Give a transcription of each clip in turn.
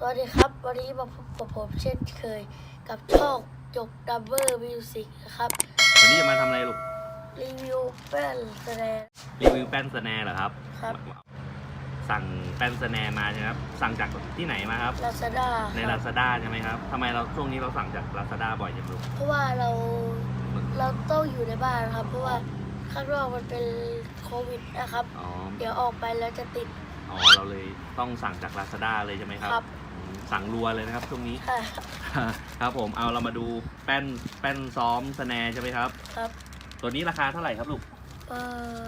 สวัสดีครับ วันนี้มาพบกับผมเช่นเคย กับช่องจกดับเบิลมิวสิกนะครับวันนี้จะมาทำอะไรลูก รีวิวแป้นแสดงรีวิวแป้นสแนร์เหรอครับ ครับ สั่งแป้นสแนร์มาใช่ไหมครับ สั่งจากที่ไหนมาครับ ลาซาด้าในครัลาบซาด้าใช่ไหมครับทำไมเราช่วงนี้เราสั่งจากลาซาด้าบ่อยจังลูก เพราะว่าเราเราต้องอยู่ในบ้านครับ เพราะว่าข้างนอกมันเป็นโควิดนะครับ อ๋อ เดี๋ยวออกไปแล้วจะติด อ๋อ เราเลยต้องสั่งจากลาซาด้าเลยใช่ไหมครับ ครับอืม สั่งรัวเลยนะครับช่วงนี้ ค่ะ ครับผมเอาเรามาดูแป้นแป้นซ้อมสแนร์ใช่ไหมครับ ครับ ตัวนี้ราคาเท่าไหร่ครับลูกเอ่อ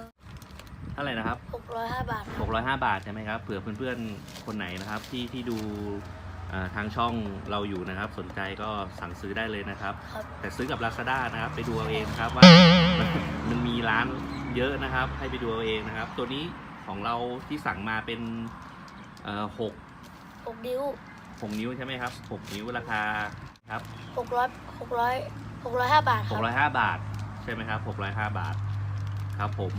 เท่าไหร่นะครับ หกร้อยห้าบาทครับ605 บาทใช่ไหมครับเผื่อเพื่อนๆคนไหนนะครับ ที่ที่ดูเอ่อทางช่องเราอยู่นะครับ สนใจก็สั่งซื้อได้เลยนะครับ ครับ แต่ซื้อกับ Lazada นะครับไปดูเอาเองนะครับว่ามันมีร้านเยอะนะครับ ให้ไปดูเอาเองนะครับ ตัวนี้ของเราที่สั่งมาเป็นเอ่อหกหกนิ้ว หกนิ้วใช่ไหมครับหกนิ้วราคาครับหกร้อยหกร้อยหกร้อยห้าบาทคหรักบร้อยห้าบาท ใช่ไหมครับหกร้อยห้าบาท ครับผม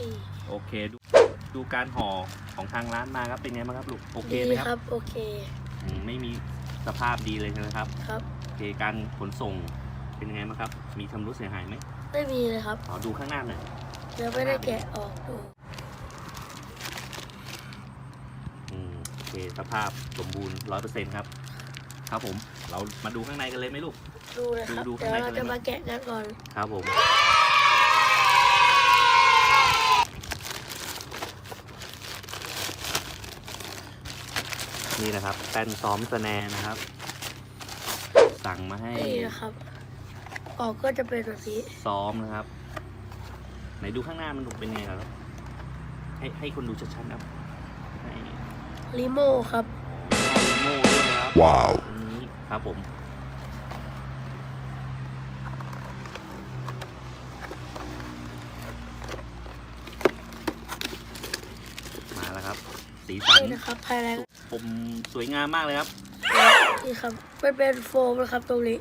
อีโอเคดูดูการห่อของทางร้านมาครับเป็นไงบ้างครับลูกโอเคไหมดีครับครับ โอเคอืมไม่มีสภาพดีเลยใช่ไหมครับครับ โอเคการขนส่งเป็นยังไงบ้างครับ มีชำรุดเสียหายไหมไม่มีเลยครับ ขอดูข้างหน้าหน่อยยังไม่ได้แกะออกดู อืมโอ เคสภาพสมบูรณ์ร้อยเปอร์เซ็นต์ครับ ครับผม เรามาดูข้างในกันเลยไหมลูก ดูเลยครับดูดูเดี๋ยวข้างในเรากันเลยจะไหมมาแกะกันก่อน ครับผม นี่นะครับแป้นซ้อมสแนร์นะครับ สั่งมาให้ นี่นะครับ ออกก็จะเป็นแบบนี้ซ้อมนะครับ ไหนดูข้างหน้ามันดูเป็นไงครับ ให้ให้คนดูชัดๆครับให้ ลิโมครับโม่ด้วยนะครับว้าวอันนี้ครับผม มาแล้วครับ สีสันนี่นะครับภายในผมสวยงามมากเลยครับ นี่ครับมันเป็นโฟมนะครับตรงนี้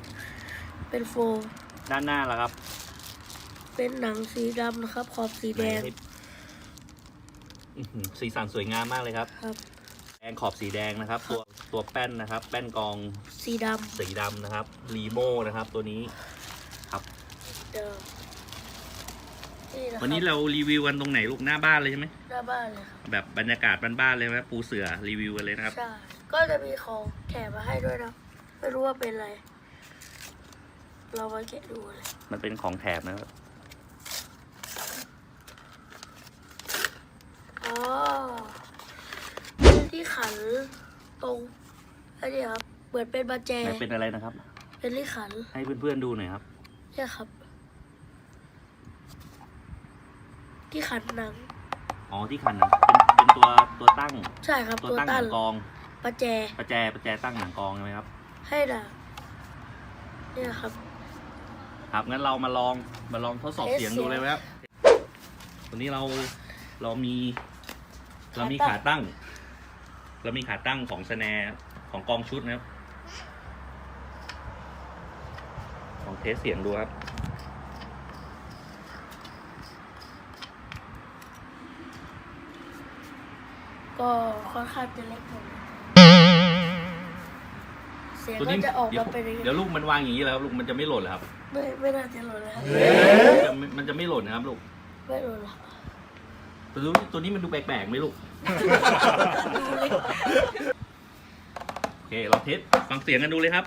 เป็นโฟม ด้านหน้าแล้วครับเป็นหนังสีดำนะครับ ขอบสีแดงให้อื้อหือสีสันสวยงามมากเลยครับ ครับ แดงขอบสีแดงนะครับ ตัวตัวแป้นนะครับ แป้นกรองสีดสีดำนะครับรีโมนะครับ ตัวนี้ำเดิมนี่นะครับวันนี้เรารีวิวกันตรงไหนลูกหน้าบ้านเลยใช่ไหมหน้าบ้านเลยครับแบบบรรยากาศบ้านๆเลยไหมปูเสือรีวิวกันเลยนะครับ ใช่ก็จะมีของแถมมาให้ด้วยนะไม่รู้ว่าเป็นอะไร เรามาแกะดูเลยมันเป็นของแถมนะครับ อ๋อเป็นที่ ขันตรงอันนี้ครับเหมือนเป็นบาแจไหนเป็นอะไรนะครับ เป็นที่ขันให้เพื่อนๆดูหน่อยครับเนี่ยครับ ที่ขันหนังอ๋อที่ขันเป็นเป็นตัวตัวตั้งใช่ครับตัวตัวตั้งหตั้นังงกองประแจประแจประแจตั้งหนังกองใช่ไหมครับ ให้หนังเนี่ยครับ ครับงั้นเรามาลองมาลองทดสอบเทสเสียงดูเลยไหมครับวันนี้เราเรามี เรามีขาขาตั้ตั้งง เรามีขาตั้งของสแนร์ของกองชุดนะครับลองเทสเสียงดูครับก็ค่อนข้างจะเล็กหน่อยเสียงตัวก็นี้จะออกเดี๋ยมาวเป็นอย่างนี้เดี๋ยวลูกมันวางอย่างนี้แล้วลูกมันจะไม่หล่นเหรอครับ ไม่ไม่น่าจะหล่นแล้วครับมันจะไม่มันจะไม่หล่นนะครับลูก ไม่หล่นหรอก ตัวนี้ตัวนี้มันดูแปลกๆไหมลูกดูเล็กโอเค เราเทสฟังเสียงกันดูเลยครับ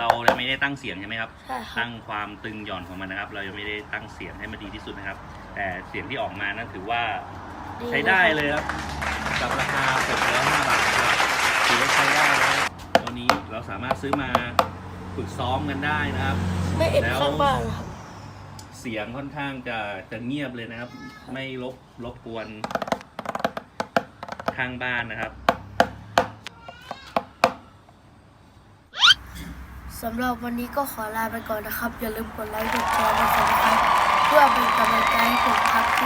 เรายังไม่ได้ตั้งเสียงใช่ไหมครับ ใช่ครับ ตั้งความตึงหย่อนของมันนะครับ เรายังไม่ได้ตั้งเสียงให้มันดีที่สุดนะครับ แต่เสียงที่ออกมานั้นถือว่า ใช้ได้เลยครับ กับราคา605บาทนะครับถือว่าใช้ได้แล้วตัวนี้เราสามารถซื้อมาฝึกซ้อมกันได้นะครับไม่เอ็ดแล้วข้างบ้านหรอกครับเสียงค่อนข้างจะจะเงียบเลยนะครับ ไม่รบรบกวนข้างบ้านนะครับสำหรับวันนี้ก็ขอลาไปก่อนนะครับ อย่าลืมกดไลค์กดแชร์กดซับสไครต์เพื่อเป็นกำลังใจให้ผมทำขึ้นมาในวันที่นี้นะครับขอบคุณครับ